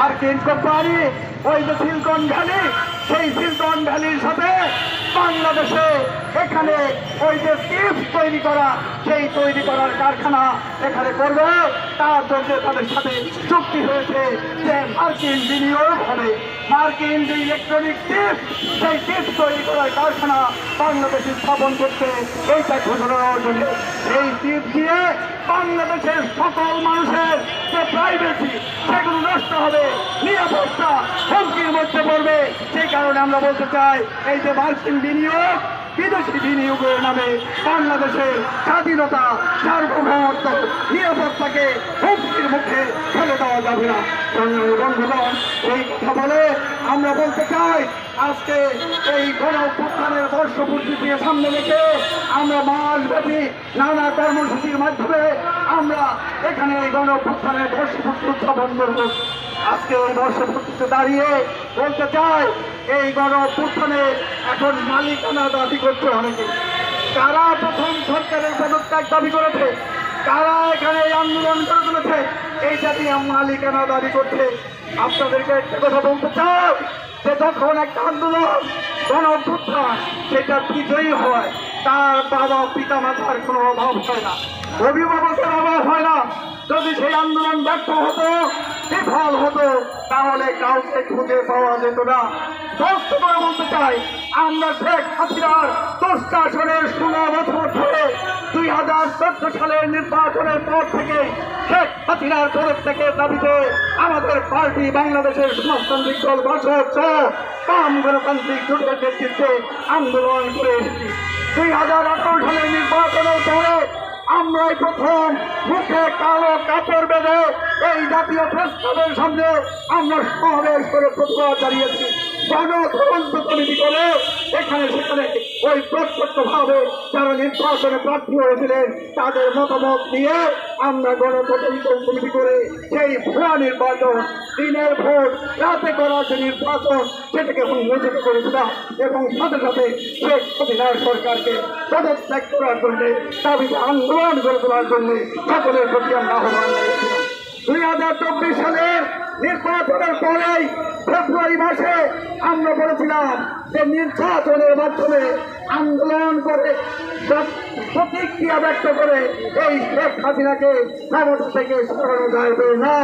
মার্কিন কোম্পানি, ওই যে সিলকন ভ্যালি, সেই সিলকন ভ্যালির সাথে বাংলাদেশে এখানে ওই যে চিপস তৈরি করা, সেই তৈরি করার কারখানা এখানে করবে। তার জন্য তাদের সাথে চুক্তি হয়েছে যে মার্কিন বিনিয়োগ হবে। মার্কিন যে ইলেকট্রনিক চিপস সেই চিপস তৈরি করার কারখানা বাংলাদেশে স্থাপন করতে এইটা ঘোষণা জন্য। এই চিপ দিয়ে বাংলাদেশের সকল মানুষের যে প্রাইভেসি সেগুলো নষ্ট হবে। নিরাপত্তা হুমকির মধ্যে পড়বে। সেই কারণে আমরা বলতে চাই, এই যে মার্কিন বিনিয়োগ, বিদেশি বিনিয়োগের নামে বাংলাদেশের স্বাধীনতা সার্বভৌমত্ব নিরাপত্তাকে হুমকির মুখে ফেলে দেওয়া যাবে না। বন্ধুগণ, এই কথা বলে আমরা বলতে চাই আজকে এই গণ অভ্যুত্থানের বর্ষপূর্তি দিয়ে সামনে রেখে আমরা মাসব্যাপী নানা কর্মসূচির মাধ্যমে আমরা এখানে এই গণ বর্ষপূর্তি উদযাপন করব। আজকে এই বর্ষপূর্তিতে দাঁড়িয়ে বলতে চাই, এই গণ এখন মালিকানা দাবি করছে অনেকে। কারা প্রথম সরকারের পদত্যাগ দাবি করেছে? কারা এখানে এই আন্দোলন করে তুলেছে? এই জাতীয় মালিকানা দাবি করছে। আপনাদেরকে একটা কথা বলতে চাই যখন একটা আন্দোলন গণ অভ্যুত্থান, সেটা বিজয়ী হয়, তার বাবা পিতা মাতার কোনো অভাব হয় না। অভিভাবকের অভাব হয় না। যদি সেই আন্দোলন ব্যর্থ হতো, বিফল হতো, তাহলে কাউকে খুঁজে পাওয়া যেত না। স্পষ্ট করে বলতে চাই। আমরা শেখ হাসিনার দশটা আসনের বছর ধরে দুই হাজার চোদ্দ সালের নির্বাচনের পর থেকে শেখ হাসিনার তরফ থেকে দাবিতে আমাদের পার্টি বাংলাদেশের সমাজতান্ত্রিক দল বাসক বাম গণতান্ত্রিক জোটের নেতৃত্বে আন্দোলন করে এসেছি। দুই হাজার আঠারো সালের নির্বাচনের পরে আমরাই প্রথম। মুখে কালো কাপড় বেঁধে এই জাতীয় প্রস্তাবের সামনে আমরা সমাবেশ করে প্রতিবাদ জানিয়েছি। গণতন্ত্র কমিটি করে এখানে সেখানে ওই প্রত্যক্ষভাবে যারা নির্বাচনে প্রার্থী হয়েছিলেন, তাদের মতামত নিয়ে আমরা গণতন্ত্র কমিটি করে সেই ভুয়া নির্বাচন, দিনের ভোট, রাতে করা যে নির্বাচন সেটাকে করে করেছিলাম এবং সাথে সাথে শেখ হাসিনার সরকারকে পদত্যাগ করার জন্য দাবিতে আন্দোলন করে তোলার জন্য সকলের প্রতি আমরা আহ্বান জানিয়েছিলাম। দুই হাজার চব্বিশ সালের নির্বাচনের পরেই ফেব্রুয়ারি মাসে আমরা বলেছিলাম যে নির্বাচনের মাধ্যমে আন্দোলন করে প্রতিক্রিয়া ব্যক্ত করে এই শেখ হাসিনাকে ক্ষমতা থেকে সরানো যাবে না।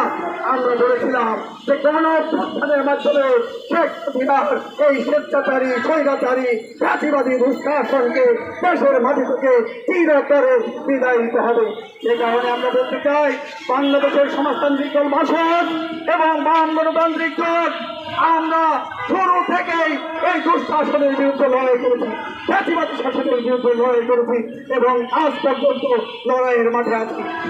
আমরা বলেছিলাম যে গণ অভ্যুত্থানের মাধ্যমে শেখ হাসিনার এই স্বেচ্ছাচারী, স্বৈরাচারী, জাতিবাদী দুঃশাসনকে দেশের মাটি থেকে চিরতরে বিদায় দিতে হবে। সে কারণে আমরা বলতে চাই, বাংলাদেশের সমাজতান্ত্রিক দল বাসক এবং বাম গণতান্ত্রিক দল আমরা শুরু থেকেই এই দুঃশাসনের বিরুদ্ধে লড়াই করেছি, জাতিবাদী শাসনের বিরুদ্ধে লড়াই করেছি, এবং আজ পর্যন্ত লড়াইয়ের মাঠে আছি।